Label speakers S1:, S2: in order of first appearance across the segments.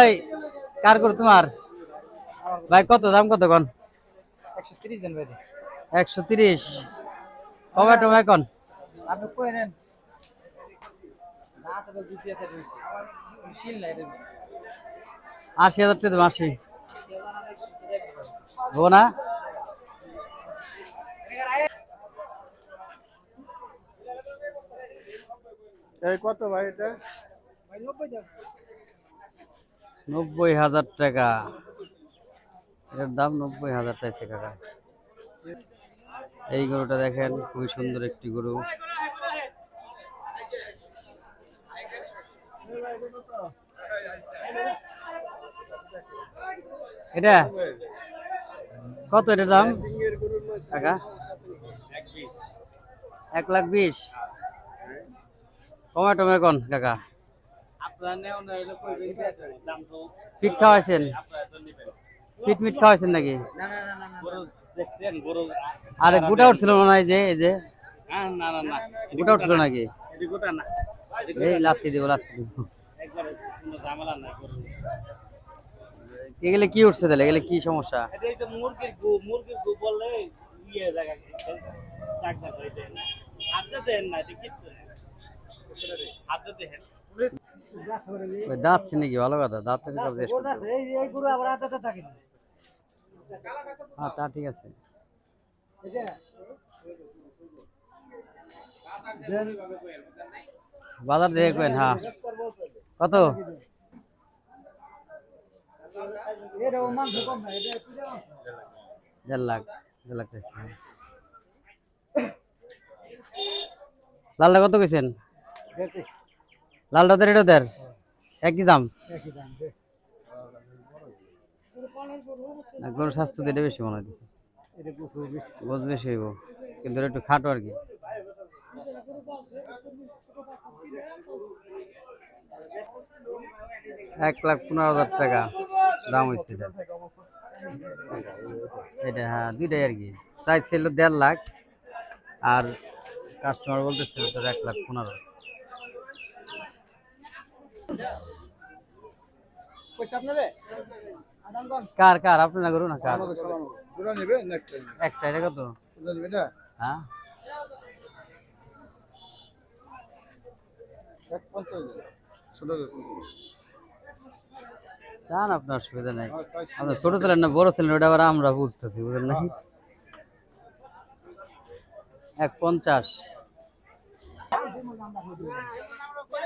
S1: এই কার করে তোমার? ভাই কত দাম কত কোন
S2: একশো তিরিশ ভাই
S1: একশো তিরিশ। কবে টমে এখন?
S2: আপনি কই নেন? রে
S1: আশি হাজার টাকা দেবো আশি। হব না
S3: এই কত ভাই এটা?
S2: নব্বই
S1: হাজার টাকা। এটার দাম নব্বই হাজার কাকা। এই গরুটা দেখেন খুবই সুন্দর একটি গরু। এটা? কত এটা দাম? টাকা এক লাখ বিশ। কমে টমে কোন কাকা। পিট খাওয়াইছেন? পিট মিট খাওয়াইছেন নাকি?
S2: না না না না গরু দেখছেন গরু
S1: আরে গোটা উঠছিল মনে হয় যে এই যে।
S2: না না না
S1: গোটা উঠছিল নাকি? এই লাত্তি দিব লাত্তি দিব। এগুলো কি উঠছে তাহলে? এগুলো কি সমস্যা?
S2: মুরগির
S1: দাঁত ছিল নাকি ভালো কথা দাঁতের
S2: না
S1: হ্যাঁ তা ঠিক আছে। বাজার দেখে কেন হ্যাঁ। কত? দেড় লাখ লাখ কত গেছেন লালটা দেড়, এটা দেড়। একই দাম? গরুর স্বাস্থ্য দিয়ে বেশি মনে হচ্ছে
S2: এটা
S1: গোছ বেশি হইব, কিন্তু একটু খাটো আর কি। এক লাখ পনেরো হাজার টাকা দাম হয়েছে এটা। এটা হ্যাঁ দুইটাই আর কি। চাইছিল দেড় লাখ, আর কাস্টমার বলতেছিল তোর এক লাখ পনেরো।
S3: কইছে আপনারে
S1: কার কার? করুন না কার?
S3: দুটো নেবে না একটা
S1: এটা কত?
S3: দুটো নেবে না?
S1: হ্যাঁ। চান আপনার অসুবিধা নাই।
S3: হ্যাঁ,
S1: আপনার ছোট ছিলেন না বড় ছিলেন ওটা আবার আমরা বুঝতেছি বুঝলেন নাকি এক পঞ্চাশ।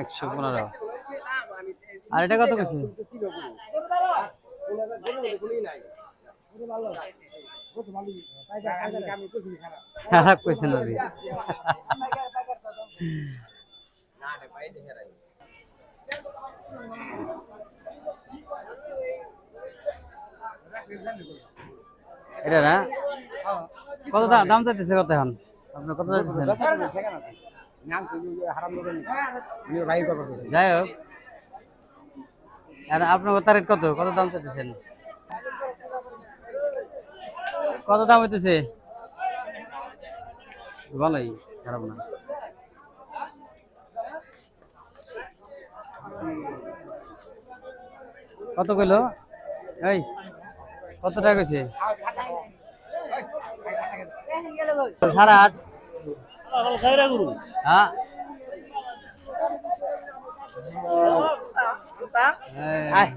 S1: একশো পনেরো আর এটা কত কিছু খারাপ কইছে না রে। এটা না? কত দাম দাম চাইতেছে কত এখন? আপনি কত চাইতেছেন। যাই হোক। আপনার তারিখ কত? কত দাম চাইতেছেন? কত দাম হইতেছে? ভালোই, খারাপ না। কত কইলো? এই, কত টাকা কইছে? সাড়ে আট হ্যাঁ। এই,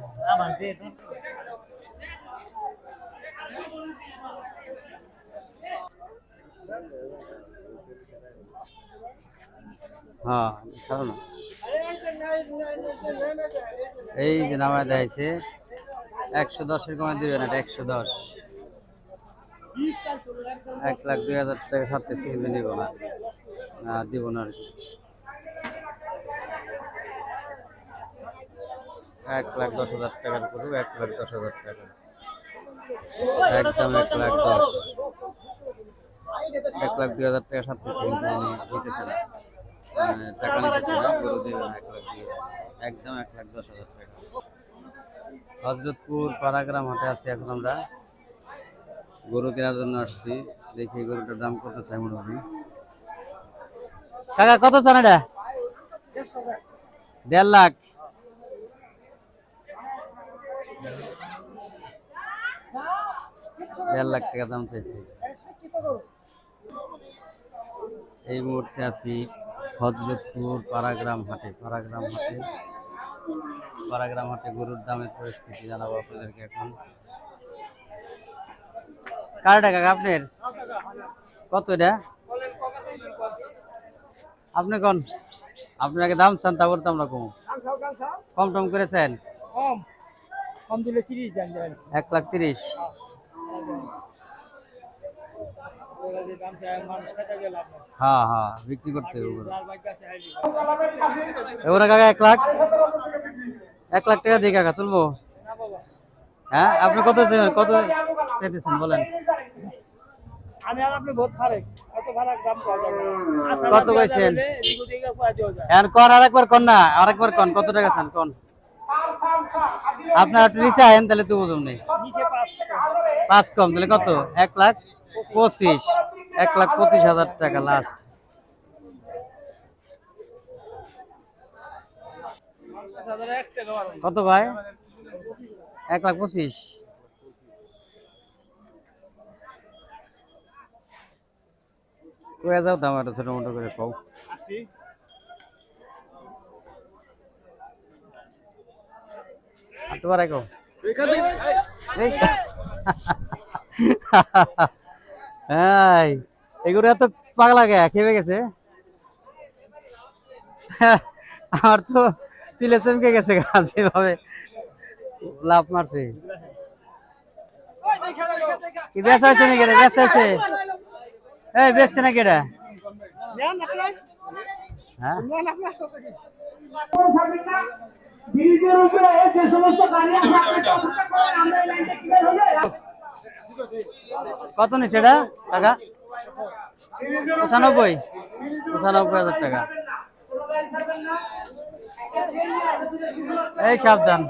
S1: হ্যাঁ ছাড়ো না। এই যে নামায় দেখাইছে একশো দশের কমে দিবেন এটা একশো দশ। এক লাখ দুই হাজার টাকা সাথে কিন্তু নিব না। দিব না আর এক লাখ দশ হাজার টাকার করব এক লাখ দশ হাজার টাকা একদম এক লাখ দশ। এক লাখ দুই হাজার টাকা সাথে উনি দিতেছে না টাকা নিতেছে না গরু দেবে না, এক লাখ দুই হাজার। একদম এক লাখ দশ হাজার টাকা। হজরতপুর পাড়াগ্রাম হাটে আছি এখন আমরা। গরু কেনার জন্য আসছি। দেখি গরুটার দাম কত চাই মোটামুটি। কাকা, কত চান এটা? দেড় লাখ। দেড় লাখ টাকা দাম চাইছে। এই মুহূর্তে আছি হজরতপুর পাড়াগ্রাম হাটে। পাড়াগ্রাম হাটে। পাড়াগ্রাম হাটে গরুর দামের পরিস্থিতি জানাব আপনাদেরকে এখন। কার টাকা আপনার কত এটা? আপনি কোন? আপনাকে দাম চান তারপর তো আমরা কম। কম টম করেছেন?
S3: কম। কম দিলে তিরিশ
S1: এক লাখ তিরিশ। হ্যাঁ হ্যাঁ বিক্রি করতে হবে এবারে কাকা এক লাখ? এক লাখ টাকা দিয়ে কাকা চলবো? হ্যাঁ আপনি কত দেবেন কত চাইতেছেন বলেন।
S3: আমি আর আপনি বহুত ফারেক এত ফারাক দাম না। আশা
S1: কত
S3: রাখি
S1: কইছেন?
S3: আল্লাহ হইলে এদিক ওদিকে পাওয়া যাওয়া যায়।
S1: এখন কর আরেকবার কর না আরেকবার কন কত টাকা চান কন? আপনার একটু নিচে আহেন তাহলে তো বুঝুন নেই।
S3: পাঁচ
S1: কম। তাহলে কত? এক লাখ পঁচিশ। এক লাখ পঁচিশ হাজার টাকা লাস্ট
S3: টাকা বাড়ান।
S1: কত ভাই? এক লাখ পঁচিশ। কয়ে যাও দাম একটা ছোট মোটো করে কও। বাড়াই কও। এই। এগুলো এত পাগলা গে খেপে গেছে? আমার তো তিলে চমকে গেছে গাছ এভাবে লাভ মারছে। কি বেচা হয়েছে নাকি রে? বেচা হয়েছে? এই, বেচছে নাকি এটা? হ্যাঁ?
S4: আছে
S1: কত নিচ্ছে এটা টাকা? পঁচানব্বই। পঁচানব্বই হাজার টাকা। এই সাবধান।